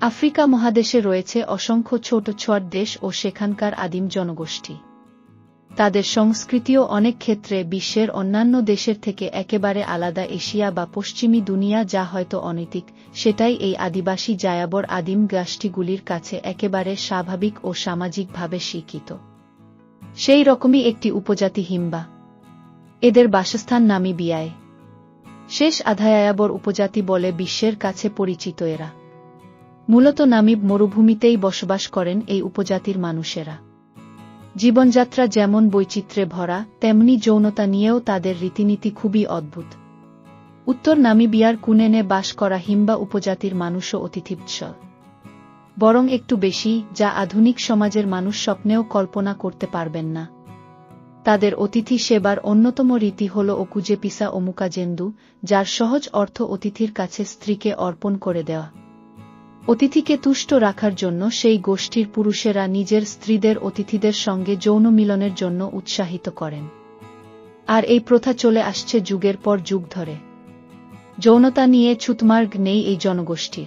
Africa মহাদেশে রয়েছে অসংখ্য ছোট ছোট দেশ ও সেখানকার আদিম জনগোষ্ঠী। তাদের সংস্কৃতিও অনেক ক্ষেত্রে বিশ্বের অন্যান্য দেশের থেকে একেবারে আলাদা এশিয়া বা পশ্চিমী দুনিয়া যা হয়তো অনৈতিক, সেটাই এই আদিবাসী জায়াবর আদিম গোষ্ঠীগুলির কাছে একেবারে স্বাভাবিক ও সামাজিকভাবে স্বীকৃত সেই রকমই একটি উপজাতি হিম্বা। এদের বাসস্থান নামিবিয়ায়। শেষ আধায়ায়াবর উপজাতি বলে বিশ্বের কাছে পরিচিত এরা। মূলত নামিব মরুভূমিতেই বসবাস করেন এই উপজাতির মানুষেরা। জীবনযাত্রা যেমন বৈচিত্র্যে ভরা, তেমনি যৌনতা নিয়েও তাদের রীতিনীতি খুবই অদ্ভুত। উত্তর নামিবিয়ার কুনেনে বাস করা হিম্বা উপজাতির মানুষও অতিথিবৎসল বরং একটু বেশি, যা আধুনিক সমাজের মানুষ স্বপ্নেও কল্পনা করতে পারবেন না। তাদের অতিথি সেবার অন্যতম রীতি হল ওকুজে পিসা অমুকাজেন্দু, যার সহজ অর্থ অতিথির কাছে স্ত্রীকে অর্পণ করে দেওয়া। অতিথিকে তুষ্ট রাখার জন্য সেই গোষ্ঠীর পুরুষেরা নিজের স্ত্রীদের অতিথিদের সঙ্গে যৌন মিলনের জন্য উৎসাহিত করেন। আর এই প্রথা চলে আসছে যুগের পর যুগ ধরে। যৌনতা নিয়ে ছুতমার্গ নেই এই জনগোষ্ঠীর।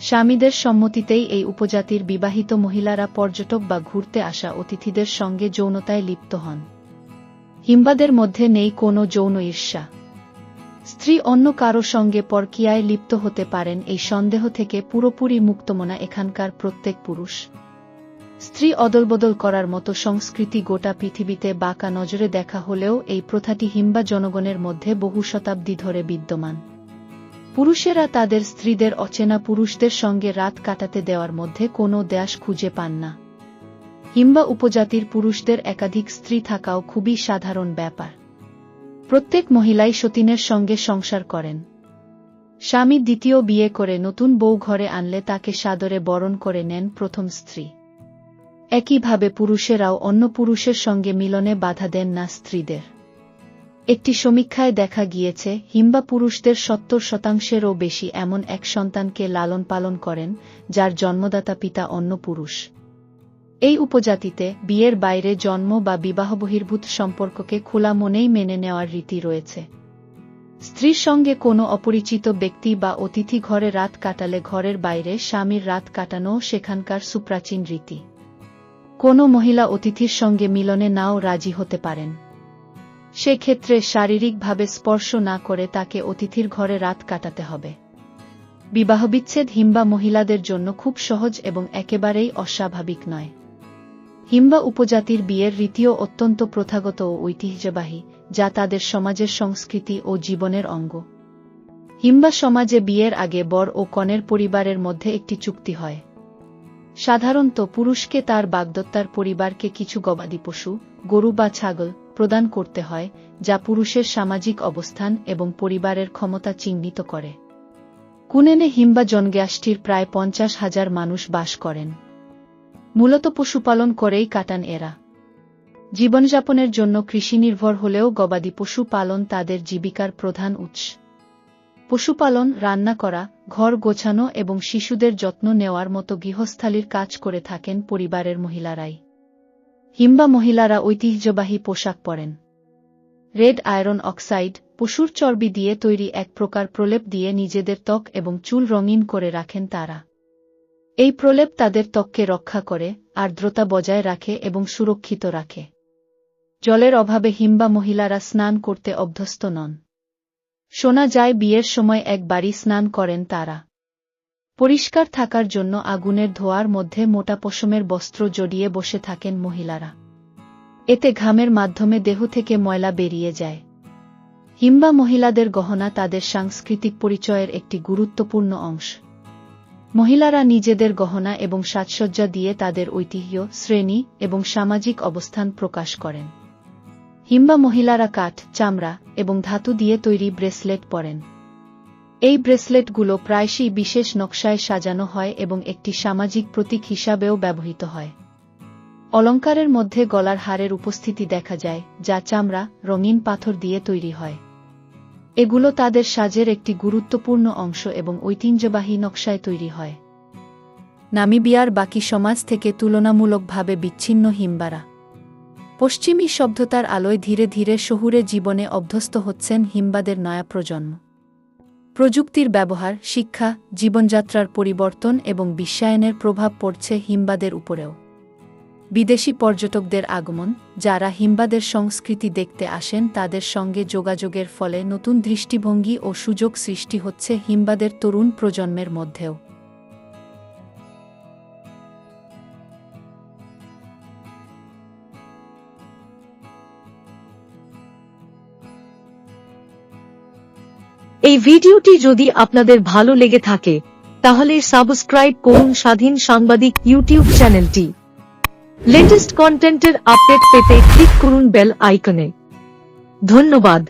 স্বামীদের সম্মতিতেই এই উপজাতির বিবাহিত মহিলারা পর্যটক বা ঘুরতে আসা অতিথিদের সঙ্গে যৌনতায় লিপ্ত হন। হিম্বাদের মধ্যে নেই কোনো যৌন ঈর্ষা। স্ত্রী অন্য কারও সঙ্গে পরকিয়ায় লিপ্ত হতে পারেন এই সন্দেহ থেকে পুরোপুরি মুক্তমনা এখানকার প্রত্যেক পুরুষ। স্ত্রী অদলবদল করার মতো সংস্কৃতি গোটা পৃথিবীতে বাঁকা নজরে দেখা হলেও এই প্রথাটি হিম্বা জনগণের মধ্যে বহু শতাব্দী ধরে বিদ্যমান। পুরুষেরা তাদের স্ত্রীদের অচেনা পুরুষদের সঙ্গে রাত কাটাতে দেওয়ার মধ্যে কোনো দেশ খুঁজে পান না। হিম্বা উপজাতির পুরুষদের একাধিক স্ত্রী থাকাও খুবই সাধারণ ব্যাপার। প্রত্যেক মহিলাই সতীনের সঙ্গে সংসার করেন। স্বামী দ্বিতীয় বিয়ে করে নতুন বউ ঘরে আনলে তাকে সাদরে বরণ করে নেন প্রথম স্ত্রী। একইভাবে পুরুষেরাও অন্য পুরুষের সঙ্গে মিলনে বাধা দেন না স্ত্রীদের। একটি সমীক্ষায় দেখা গিয়েছে, হিম্বা পুরুষদের সত্তর শতাংশেরও বেশি এমন এক সন্তানকে লালন পালন করেন, যার জন্মদাতা পিতা অন্য পুরুষ। এই উপজাতিতে বিয়ের বাইরে জন্ম বা বিবাহ বহির্ভূত সম্পর্ককে খোলা মনেই মেনে নেওয়ার রীতি রয়েছে। স্ত্রীর সঙ্গে কোনো অপরিচিত ব্যক্তি বা অতিথি ঘরে রাত কাটালে ঘরের বাইরে স্বামীর রাত কাটানো সেখানকার সুপ্রাচীন রীতি। কোনো মহিলা অতিথির সঙ্গে মিলনে নাও রাজি হতে পারেন। সেক্ষেত্রে শারীরিকভাবে স্পর্শ না করে তাকে অতিথির ঘরে রাত কাটাতে হবে। বিবাহবিচ্ছেদ হিম্বা মহিলাদের জন্য খুব সহজ এবং একেবারেই অস্বাভাবিক নয়। হিম্বা উপজাতির বিয়ের রীতিও অত্যন্ত প্রথাগত ও ঐতিহ্যবাহী, যা তাদের সমাজের সংস্কৃতি ও জীবনের অঙ্গ। হিম্বা সমাজে বিয়ের আগে বর ও কনের পরিবারের মধ্যে একটি চুক্তি হয়। সাধারণত পুরুষকে তার বাগদত্তার পরিবারকে কিছু গবাদি পশু, গরু বা ছাগল প্রদান করতে হয়, যা পুরুষের সামাজিক অবস্থান এবং পরিবারের ক্ষমতা চিহ্নিত করে। কুনেনে হিম্বা জনগোষ্ঠীর প্রায় পঞ্চাশ হাজার মানুষ বাস করেন। মূলত পশুপালন করেই কাটান এরা। জীবনযাপনের জন্য কৃষি নির্ভর হলেও গবাদি পশু পালন তাদের জীবিকার প্রধান উৎস। পশুপালন, রান্না করা, ঘর গোছানো এবং শিশুদের যত্ন নেওয়ার মতো গৃহস্থালির কাজ করে থাকেন পরিবারের মহিলারাই। হিম্বা মহিলারা ঐতিহ্যবাহী পোশাক পরেন। রেড আয়রন অক্সাইড, পশুর চর্বি দিয়ে তৈরি এক প্রকার প্রলেপ দিয়ে নিজেদের ত্বক এবং চুল রঙিন করে রাখেন তারা। এই প্রলেপ তাদের ত্বককে রক্ষা করে আর্দ্রতা বজায় রাখে এবং সুরক্ষিত রাখে। জলের অভাবে হিম্বা মহিলারা স্নান করতে অভ্যস্ত নন। শোনা যায় বিয়ের সময় একবারই স্নান করেন তারা। পরিষ্কার থাকার জন্য আগুনের ধোয়ার মধ্যে মোটা পশমের বস্ত্র জড়িয়ে বসে থাকেন মহিলারা। এতে ঘামের মাধ্যমে দেহ থেকে ময়লা বেরিয়ে যায়। হিম্বা মহিলাদের গহনা তাদের সাংস্কৃতিক পরিচয়ের একটি গুরুত্বপূর্ণ অংশ। মহিলারা নিজেদের গহনা এবং সাজসজ্জা দিয়ে তাদের ঐতিহ্য, শ্রেণি এবং সামাজিক অবস্থান প্রকাশ করেন। হিম্বা মহিলারা কাঠ, চামড়া এবং ধাতু দিয়ে তৈরি ব্রেসলেট পরেন। এই ব্রেসলেটগুলো প্রায়শই বিশেষ নকশায় সাজানো হয় এবং একটি সামাজিক প্রতীক হিসাবেও ব্যবহৃত হয়। অলঙ্কারের মধ্যে গলার হারের উপস্থিতি দেখা যায়, যা চামড়া, রঙিন পাথর দিয়ে তৈরি হয়। এগুলো তাদের সাজের একটি গুরুত্বপূর্ণ অংশ এবং ঐতিহ্যবাহী নকশায় তৈরি হয়। নামিবিয়ার বাকি সমাজ থেকে তুলনামূলকভাবে বিচ্ছিন্ন হিম্বারা। পশ্চিমী সভ্যতার আলোয় ধীরে ধীরে শহুরে জীবনে অভ্যস্ত হচ্ছেন হিমবাদের নয়া প্রজন্ম। প্রযুক্তির ব্যবহার, শিক্ষা, জীবনযাত্রার পরিবর্তন এবং বিশ্বায়নের প্রভাব পড়ছে হিমবাদের উপরেও। বিদেশি পর্যটকদের আগমন, যারা হিমবাদের সংস্কৃতি দেখতে আসেন, তাদের সঙ্গে যোগাযোগের ফলে নতুন দৃষ্টিভঙ্গি ও সুযোগ সৃষ্টি হচ্ছে হিমবাদের তরুণ প্রজন্মের মধ্যেও। এই ভিডিওটি যদি আপনাদের ভালো লেগে থাকে, তাহলে সাবস্ক্রাইব করুন স্বাধীন সাংবাদিক ইউটিউব চ্যানেলটি। লেটেস্ট কন্টেন্টের আপডেট পেতে ক্লিক করুন বেল আইকনে ধন্যবাদ